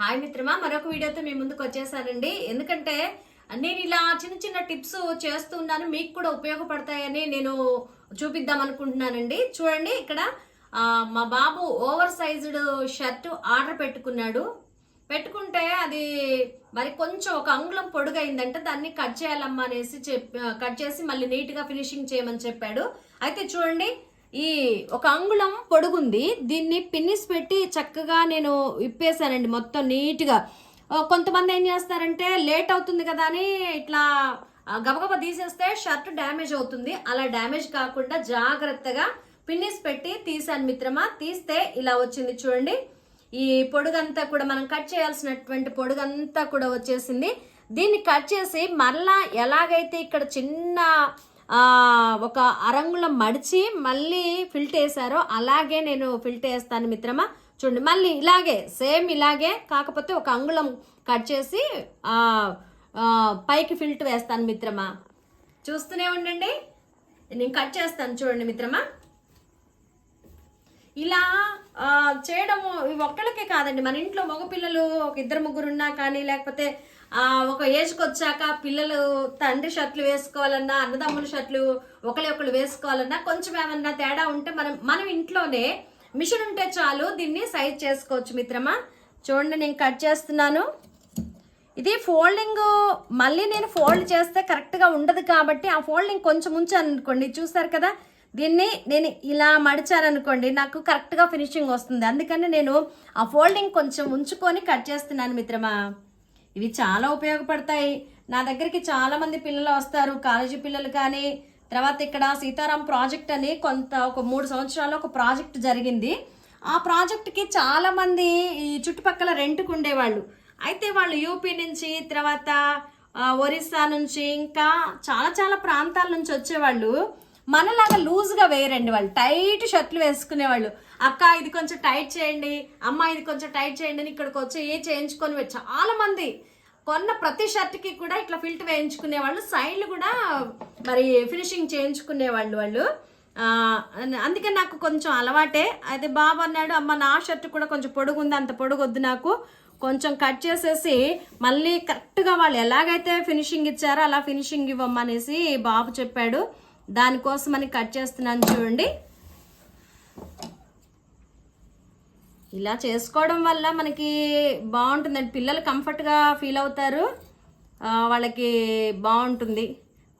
Hi మిత్రమా మరొక వీడియోతో మీ ముందుకు వచ్చేసానండి. ఎందుకంటే నేను ఇలా చిన్న చిన్న టిప్స్ చేస్తున్నాను మీకు కూడా ఉపయోగపడతాయని నేను చూపిద్దాం అనుకుంటున్నానండి. చూడండి ఇక్కడ మా బాబు ఓవర్ సైజ్డ్ షర్ట్ ఆర్డర్ పెట్టుకున్నాడు. పెట్టుకుంటే అది మరి కొంచెం ఒక అంగుళం పొడుగైందంటే. దాన్ని కట్ చేయాలమ్మా అనేసి చెప్ కట్ చేసి మళ్ళీ నీట్గా ఫినిషింగ్ చేయమని చెప్పాడు. అయితే చూడండి ఈ ఒక అంగుళం పొడుగుంది. దీన్ని పిన్నిస్ పెట్టి చక్కగా నేను ఇప్పేశానండి మొత్తం నీట్గా. కొంతమంది ఏం చేస్తారంటే లేట్ అవుతుంది కదా అని ఇట్లా గబగబ తీసేస్తే షర్ట్ డ్యామేజ్ అవుతుంది. అలా డ్యామేజ్ కాకుండా జాగ్రత్తగా పిన్నిస్ పెట్టి తీసాను మిత్రమా. తీస్తే ఇలా వచ్చింది చూడండి. ఈ పొడుగంతా కూడా మనం కట్ చేయాల్సినటువంటి పొడుగంతా కూడా వచ్చేసింది. దీన్ని కట్ చేసి మళ్ళా ఎలాగైతే ఇక్కడ చిన్న ఒక అరంగుళం మడిచి మళ్ళీ ఫిల్ట్ వేసారో అలాగే నేను ఫిల్ట్ వేస్తాను మిత్రమా. చూడండి మళ్ళీ ఇలాగే సేమ్ ఇలాగే కాకపోతే ఒక అంగుళం కట్ చేసి పైకి ఫిల్ట్ వేస్తాను మిత్రమా. చూస్తూనే ఉండండి. నేను కట్ చేస్తాను చూడండి మిత్రమా. ఇలా చేయడము ఇవి ఒక్కళ్ళకే కాదండి. మన ఇంట్లో మగపిల్లలు ఒక ఇద్దరు ముగ్గురు ఉన్నా కానీ లేకపోతే ఒక ఏజ్కి వచ్చాక పిల్లలు తండ్రి షర్ట్లు వేసుకోవాలన్నా అన్నదమ్ముల షర్ట్లు ఒకరి ఒకరు వేసుకోవాలన్నా కొంచెం ఏమన్నా తేడా ఉంటే మనం మనం ఇంట్లోనే మిషన్ ఉంటే చాలు దీన్ని సైజ్ చేసుకోవచ్చు మిత్రమా. చూడండి నేను కట్ చేస్తున్నాను. ఇది ఫోల్డింగ్ మళ్ళీ నేను ఫోల్డ్ చేస్తే కరెక్ట్గా ఉండదు కాబట్టి ఆ ఫోల్డింగ్ కొంచెం ఉంచాను అనుకోండి. చూసారు కదా? దీన్ని నేను ఇలా మడిచారనుకోండి నాకు కరెక్ట్గా ఫినిషింగ్ వస్తుంది. అందుకని నేను ఆ ఫోల్డింగ్ కొంచెం ఉంచుకొని కట్ చేస్తున్నాను మిత్రమా. ఇవి చాలా ఉపయోగపడతాయి. నా దగ్గరికి చాలామంది పిల్లలు వస్తారు కాలేజీ పిల్లలు కానీ తర్వాత ఇక్కడ సీతారాం ప్రాజెక్ట్ అని కొంత ఒక మూడు సంవత్సరాలు ఒక ప్రాజెక్ట్ జరిగింది. ఆ ప్రాజెక్ట్కి చాలామంది ఈ చుట్టుపక్కల రెంట్కు ఉండేవాళ్ళు. అయితే వాళ్ళు యూపీ నుంచి తర్వాత ఒరిస్సా నుంచి ఇంకా చాలా చాలా ప్రాంతాల నుంచి వచ్చేవాళ్ళు. మనలాగా లూజ్గా వేయరండి వాళ్ళు. టైట్ షర్ట్లు వేసుకునేవాళ్ళు. అక్క ఇది కొంచెం టైట్ చేయండి అమ్మ ఇది కొంచెం టైట్ చేయండి అని ఇక్కడికి వచ్చి ఏ చేయించుకొని చాలా మంది. కొన్న ప్రతి షర్ట్కి కూడా ఇట్లా ఫిల్ట్ వేయించుకునేవాళ్ళు సైడ్లు కూడా మరి ఫినిషింగ్ చేయించుకునేవాళ్ళు వాళ్ళు వాళ్ళు. అందుకే నాకు కొంచెం అలవాటే. అయితే బాబు అన్నాడు అమ్మ నా షర్ట్ కూడా కొంచెం పొడుగు ఉంది అంత పొడుగు వద్దు నాకు. కొంచెం కట్ చేసేసి మళ్ళీ కరెక్ట్గా వాళ్ళు ఎలాగైతే ఫినిషింగ్ ఇచ్చారో అలా ఫినిషింగ్ ఇవ్వమనేసి బాబు చెప్పాడు. దానికోసమని కట్ చేస్తున్నాను చూడండి. ఇలా చేసుకోవడం వల్ల మనకి బాగుంటుందండి పిల్లలు కంఫర్ట్గా ఫీల్ అవుతారు. వాళ్ళకి బాగుంటుంది.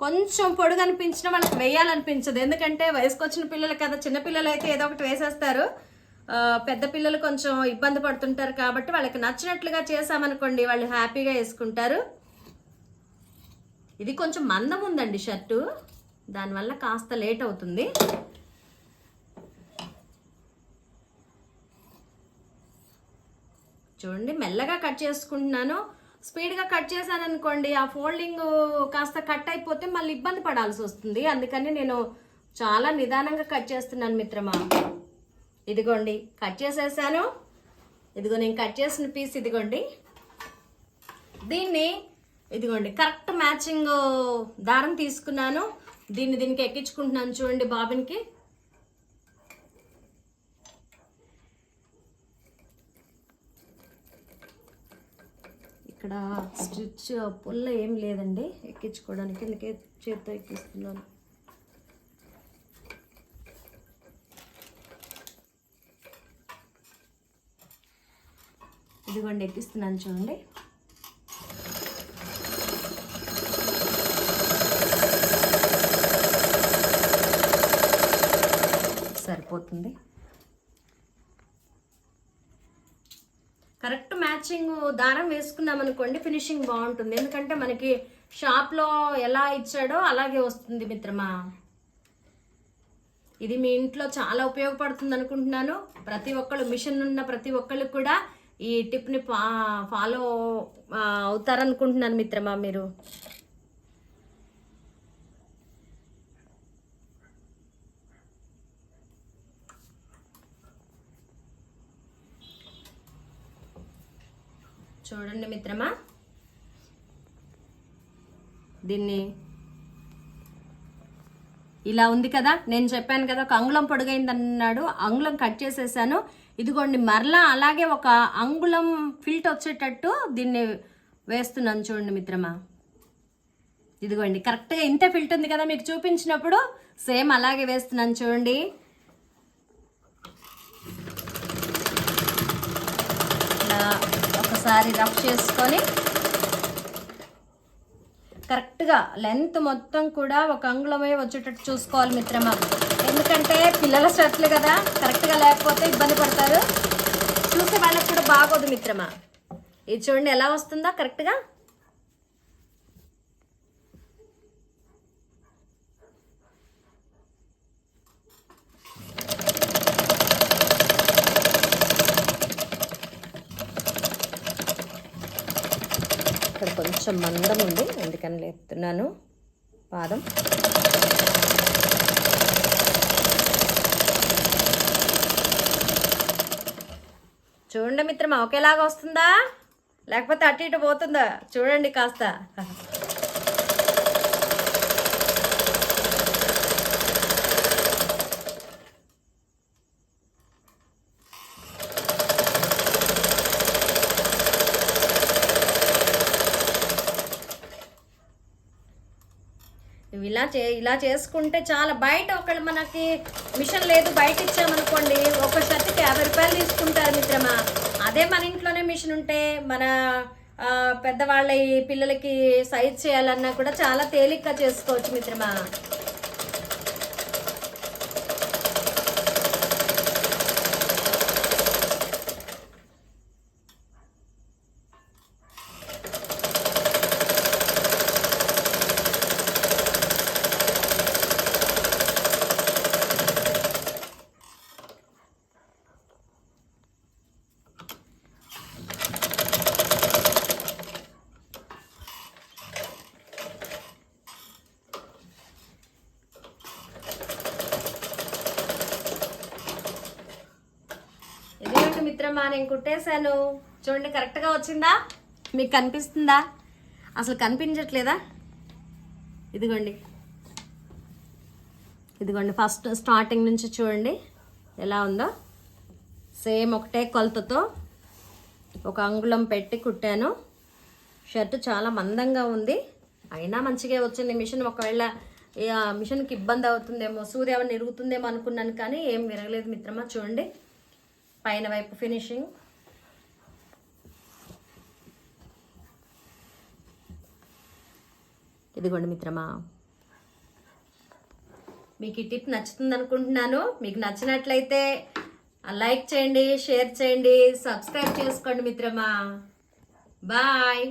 కొంచెం పొడుగు అనిపించినా వాళ్ళకి వేయాలనిపించదు. ఎందుకంటే వయసుకొచ్చిన పిల్లలు కదా చిన్నపిల్లలు అయితే ఏదో ఒకటి వేసేస్తారు. పెద్ద పిల్లలు కొంచెం ఇబ్బంది పడుతుంటారు కాబట్టి వాళ్ళకి నచ్చినట్లుగా చేసామనుకోండి వాళ్ళు హ్యాపీగా వేసుకుంటారు. ఇది కొంచెం మందం ఉందండి షర్టు. దానివల్ల కాస్త లేట్ అవుతుంది. చూడండి మెల్లగా కట్ చేసుకుంటున్నాను. స్పీడ్గా కట్ చేశాను అనుకోండి ఆ ఫోల్డింగ్ కాస్త కట్ అయిపోతే మళ్ళీ ఇబ్బంది పడాల్సి వస్తుంది. అందుకని నేను చాలా నిదానంగా కట్ చేస్తున్నాను మిత్రమా. ఇదిగోండి కట్ చేసేసాను. ఇదిగో నేను కట్ చేసిన పీస్ ఇదిగోండి. దీన్ని ఇదిగోండి కరెక్ట్ మ్యాచింగ్ దారం తీసుకున్నాను. దీన్ని దీనికి ఎక్కించుకుంటున్నాను చూడండి బాబిన్కి. ఇక్కడ స్టిచ్ పుల్ల ఏం లేదండి. ఎక్కించుకోవడానికి అందుకే చేత్తో ఎక్కిస్తున్నాను. ఇదిగోండి ఎక్కిస్తున్నాను చూడండి. సరిపోతుంది కరెక్ట్ మ్యాచింగ్ దారం వేసుకున్నాం అనుకోండి ఫినిషింగ్ బాగుంటుంది. ఎందుకంటే మనకి షాప్లో ఎలా ఇచ్చాడో అలాగే వస్తుంది మిత్రమా. ఇది మీ ఇంట్లో చాలా ఉపయోగపడుతుంది అనుకుంటున్నాను. ప్రతి ఒక్కళ్ళు మిషన్ ఉన్న ప్రతి ఒక్కళ్ళు కూడా ఈ టిప్ని ఫా ఫాలో అవుతారనుకుంటున్నాను మిత్రమా మీరు. చూడండి మిత్రమా. దీన్ని ఇలా ఉంది కదా నేను చెప్పాను కదా ఒక అంగుళం పొడుగైంది అన్నాడు అంగుళం కట్ చేసేసాను. ఇదిగోండి మరలా అలాగే ఒక అంగుళం ఫిల్ట్ వచ్చేటట్టు దీన్ని వేస్తున్నాను చూడండి మిత్రమా. ఇదిగోండి కరెక్ట్గా ఇంత ఫిల్ట్ ఉంది కదా మీకు చూపించినప్పుడు సేమ్ అలాగే వేస్తున్నాను చూడండి. ఇలా ఒకసారి రఫ్ చేసుకొని కరెక్ట్గా లెంత్ మొత్తం కూడా ఒక అంగుళమే వచ్చేటట్టు చూసుకోవాలి మిత్రమా. ఎందుకంటే పిల్లల షర్ట్లు కదా కరెక్ట్గా లేకపోతే ఇబ్బంది పడతారు. చూసే వాళ్ళకి కూడా బాగోదు మిత్రమా. ఇది చూడండి ఎలా వస్తుందా కరెక్ట్గా. ఇక్కడ కొంచెం మందం ఉంది. అందుకని లేపుతున్నాను. పాదం. చూడండి మిత్రమా ఒకేలాగా వస్తుందా? లేకపోతే అటు ఇటు పోతుందా? చూడండి కాస్త. నువ్వు ఇలా చే ఇలా చేసుకుంటే చాలా. బయట ఒకళ్ళు మనకి మిషన్ లేదు బయట ఇచ్చామనుకోండి ఒక షర్ట్కి యాభై రూపాయలు తీసుకుంటారు మిత్రమా? అదే మన ఇంట్లోనే మిషన్ ఉంటే మన పెద్దవాళ్ళ ఈ పిల్లలకి సైజ్ చేయాలన్నా కూడా చాలా తేలిగ్గా చేసుకోవచ్చు మిత్రమా? అమ్మా నేను కుట్టేశాను. చూడండి కరెక్ట్గా వచ్చిందా? మీకు కనిపిస్తుందా? అసలు కనిపించట్లేదా? ఇదిగోండి. ఇదిగోండి ఫస్ట్ స్టార్టింగ్ నుంచి చూడండి ఎలా ఉందో. సేమ్ ఒకటే కొలతతో ఒక అంగుళం పెట్టి కుట్టాను. షర్ట్ చాలా మందంగా ఉంది. అయినా మంచిగా వచ్చింది మిషన్. ఒకవేళ మిషన్కి ఇబ్బంది అవుతుందేమో సూది ఏమైనా ఇరుగుతుందేమో అనుకున్నాను కానీ ఏం విరగలేదు మిత్రమా చూడండి. పైన వైపు ఫినిషింగ్. ఇదిగోండి మిత్రమా. మీకు ఈ టిప్ నచ్చుతుంది అనుకుంటున్నాను మీకు నచ్చినట్లయితే లైక్ చేయండి షేర్ చేయండి సబ్స్క్రైబ్ చేసుకోండి మిత్రమా. బాయ్.